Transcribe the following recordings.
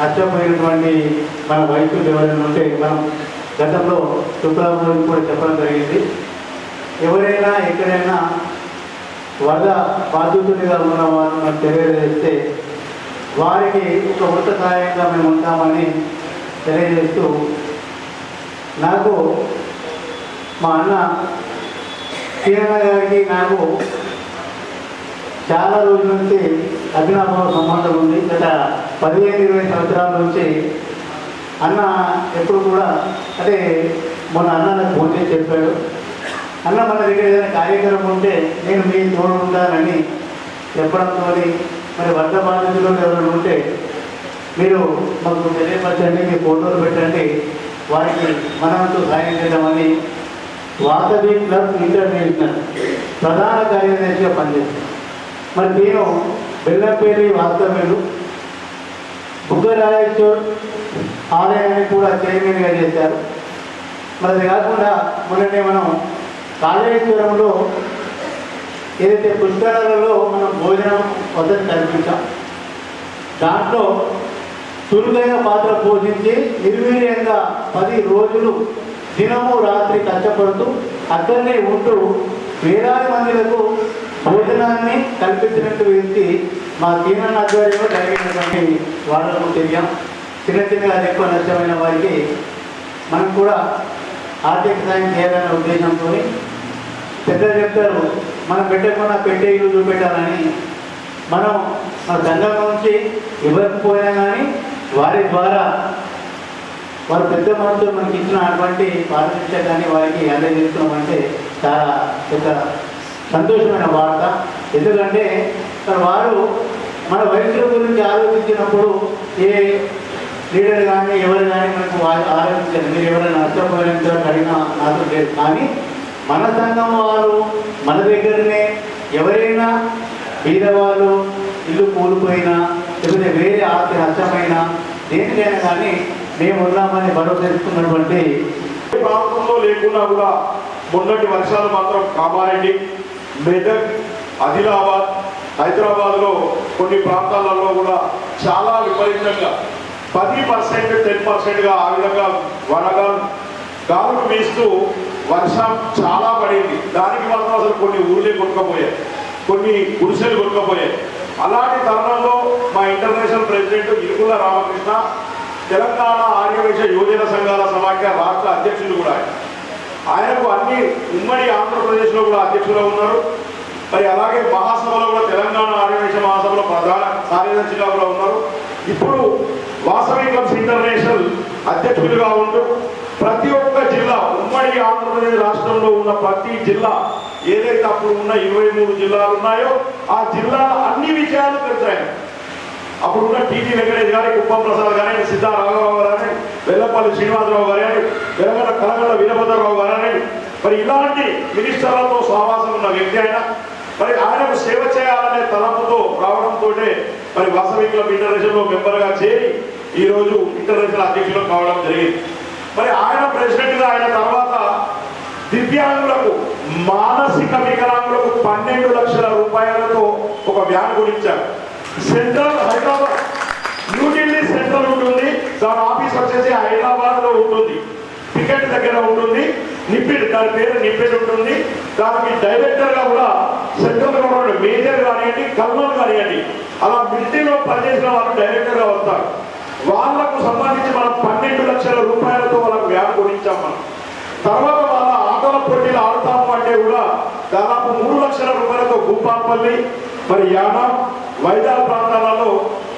నష్టపోయినటువంటి మన వైద్యులు ఎవరైనా ఉంటే మనం గతంలో శుక్రవారం కూడా చెప్పడం జరిగింది. ఎవరైనా ఎక్కడైనా వరద బాధితులుగా ఉన్న వారు మనం తెలియజేస్తే వారికి ఒక వృత్త సహాయంగా మేము ఉంటామని తెలియజేస్తూ నాకు మా అన్న కిరణ్ గారికి నాకు చాలా రోజుల నుంచి అభినవ సంబంధం ఉంది. గత పదిహేను ఇరవై సంవత్సరాల నుంచి అన్న ఎప్పుడు కూడా అంటే మొన్న అన్న నాకు ఫోన్ చేసి చెప్పాడు. అన్న మన దగ్గర ఏదైనా కార్యక్రమం ఉంటే నేను మీ తోడు ఉంటానని చెప్పడంతో మరి వర్గ బాధితులు ఎవరైనా ఉంటే మీరు మాకు తెలియపరచండి మీ ఫోటోలు పెట్టండి. వారికి మనంతో సాయం చేద్దామని వాసవి ప్లస్ ఇంటర్నేషనల్ ప్రధాన కార్యదర్శిగా పనిచేస్తాను మరి నేను బెల్లంపేరి వాస్తవ్యులు. బుగ్గరాజేశ్వర్ ఆలయాన్ని కూడా చైర్మన్గా చేశారు. మరి అది కాకుండా మొన్ననే మనం కాళేశ్వరంలో ఏదైతే పుష్కరాలలో మనం భోజనం వద్ద కల్పించాం దాంట్లో చురుకైన పాత్ర పోషించి నిర్వీర్యంగా పది రోజులు దినము రాత్రి కష్టపడుతూ అక్కడనే ఉంటూ వేలాది మందిలకు భోజనాన్ని కల్పించినట్టు వ్యక్తి మా దీనన్న ఆధ్వర్యంలో జరిగినటువంటి వాళ్ళకు తెలియం. చిన్న చిన్నగా ఎక్కువ నష్టమైన వారికి మనం కూడా ఆర్థిక సాయం చేయాలనే ఉద్దేశంతో పెద్దలు చెప్తారు మనం పెట్టకుండా పెట్టే ఇల్లు చూపెట్టాలని. మనం మన సంఘం నుంచి ఇవ్వకపోయినా కానీ వారి ద్వారా వారు పెద్ద మనతో మనకి ఇచ్చిన అటువంటి పారదర్శకాన్ని వారికి అందజేస్తున్నామంటే చాలా పెద్ద సంతోషమైన వార్త. ఎందుకంటే వారు మన వైద్యుల గురించి ఆలోచించినప్పుడు ఏ లీడర్ కానీ ఎవరు కానీ మనకు ఆలోచించారు. మీరు ఎవరైనా నష్టపోయినంత అడిగినా నాతో లేదు. కానీ మన సంఘం వారు మన దగ్గరనే ఎవరైనా బీదవాళ్ళు ఇల్లు కూలిపోయినా లేకపోతే వేరే ఆస్తి నష్టమైనా దేనికైనా కానీ మేము ఉన్నామని భరోసా ఇస్తున్నటువంటి ప్రాంతంలో లేకున్నా కూడా మొన్నటి వర్షాలు మాత్రం కామారెడ్డి మెదక్ ఆదిలాబాద్ హైదరాబాద్లో కొన్ని ప్రాంతాలలో కూడా చాలా విపరీతంగా పది పర్సెంట్ టెన్ పర్సెంట్గా ఆ విధంగా వడగాలు గాలులు వీస్తూ వర్షం చాలా పడింది. దానికి మాత్రం అసలు కొన్ని ఊర్లే కొట్టుకపోయాయి. కొన్ని గుడిసెలు కొట్టుకపోయాయి. అలాంటి తరుణంలో మా ఇంటర్నేషనల్ ప్రెసిడెంట్ ఇరుకుల రామకృష్ణ తెలంగాణ ఆర్యవేశ యువజన సంఘాల సమాఖ్య రాష్ట్ర అధ్యక్షులు కూడా ఆయన. ఆయనకు అన్ని ఉమ్మడి ఆంధ్రప్రదేశ్లో కూడా అధ్యక్షులుగా ఉన్నారు. మరి అలాగే మహాసభలో కూడా తెలంగాణ ఆర్యవేశ మహాసభలో ప్రధాన కార్యదర్శిగా కూడా ఉన్నారు. ఇప్పుడు వాసవి క్లబ్స్ ఇంటర్నేషనల్ అధ్యక్షులుగా ఉంటూ ప్రతి ఒక్క జిల్లా ఉమ్మడి ఆంధ్రప్రదేశ్ రాష్ట్రంలో ఉన్న ప్రతి జిల్లా ఏదైతే అప్పుడు ఉన్న ఇరవై మూడు జిల్లాలు ఉన్నాయో ఆ జిల్లాల అన్ని విషయాలు తెలుసాయి అప్పుడున్న టీటీ వెంకటేష్ గారి కుప్పం ప్రసాద్ గారి సిద్ధా రాఘవరావు గారి వెల్లపల్లి శ్రీనివాసరావు గారని తెలంగాణ కలగల వీరభద్రరావు గారని మరి ఇలాంటి మినిస్టర్లతో సహవాసం ఉన్న వ్యక్తి ఆయన. మరి ఆయనకు సేవ చేయాలనే తలపుతో రావడంతో మరి వాసవి క్లబ్ ఇంటర్నేషనల్లో మెంబర్గా చేరి ఈ రోజు ఇంటర్నేషనల్ అధ్యక్షులు కావడం జరిగింది. మరి ఆయన ప్రెసిడెంట్గా ఆయన తర్వాత దివ్యాంగులకు మానసిక వికలాంగులకు పన్నెండు లక్షల రూపాయలతో ఒక వ్యాన్ గురించారు సెంట్రల్ హైదరాబాద్ న్యూఢిల్లీ సెంట్రల్ ఉంటుంది దాని ఆఫీస్ వచ్చేసి హైదరాబాద్లో ఉంటుంది. టికెట్ దగ్గర ఉంటుంది. నిప్పిడ్ దాని పేరు నిప్పిడ్ ఉంటుంది. దానికి డైరెక్టర్గా కూడా సెంట్రల్ గవర్నమెంట్ మేజర్ కానివ్వండి కర్నూలు కానివ్వండి అలా మిలిటరీలో పనిచేసిన వాళ్ళు డైరెక్టర్గా వస్తారు. వాళ్ళకు సంబంధించి మనం పన్నెండు లక్షల రూపాయలతో వాళ్ళకు వ్యాన్ కొనిచ్చాం మనం. తర్వాత వాళ్ళ ఆటల పోటీలు ఆడతాము అంటే కూడా దాదాపు మూడు లక్షల రూపాయలతో భూపాల్పల్లి మరి యానం వైజాగ్ ప్రాంతాలలో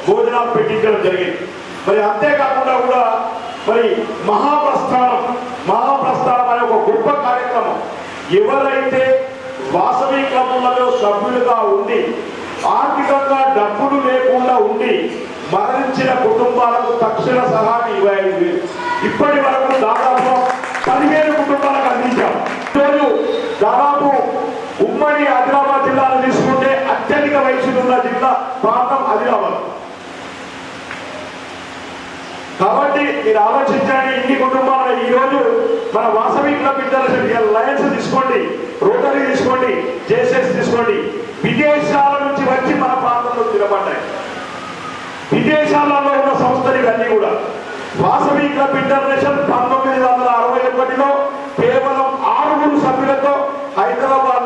భోజనాలు పెట్టించడం జరిగింది. మరి అంతేకాకుండా కూడా మరి మహాప్రస్థానం మహాప్రస్థానం అనే ఒక గొప్ప కార్యక్రమం. ఎవరైతే వాసవి క్లబ్లలో సభ్యులుగా ఉండి ఆర్థికంగా డబ్బులు లేకుండా ఉండి మరణించిన కుటుంబాలకు తక్షణ సహాయం ఇరవై ఐదు ఇప్పటి వరకు దాదాపు పదిహేను కుటుంబాలకు అందించాం. ఈరోజు దాదాపు ఉమ్మడి ఆదిలాబాద్ జిల్లాను తీసుకుంటే అత్యధిక వయసులున్న జిల్లా ప్రాంతం ఆదిలాబాద్. కాబట్టి మీరు ఆలోచించండి ఇన్ని కుటుంబాలు ఈరోజు మన వాసవి క్లబ్ ఇంటర్నేషనల్ లయన్స్ తీసుకోండి రోటరీ తీసుకోండి జేసెస్ తీసుకోండి. విదేశాల నుంచి వచ్చి మన ప్రాంతంలో స్థిరపడ్డాయి. విదేశాలలో ఉన్న సంస్థలు ఇవన్నీ కూడా. వాసవి క్లబ్ ఇంటర్నేషనల్ పంతొమ్మిది వందల అరవై ఒకటిలో కేవలం ఆరుగురు సభ్యులతో హైదరాబాద్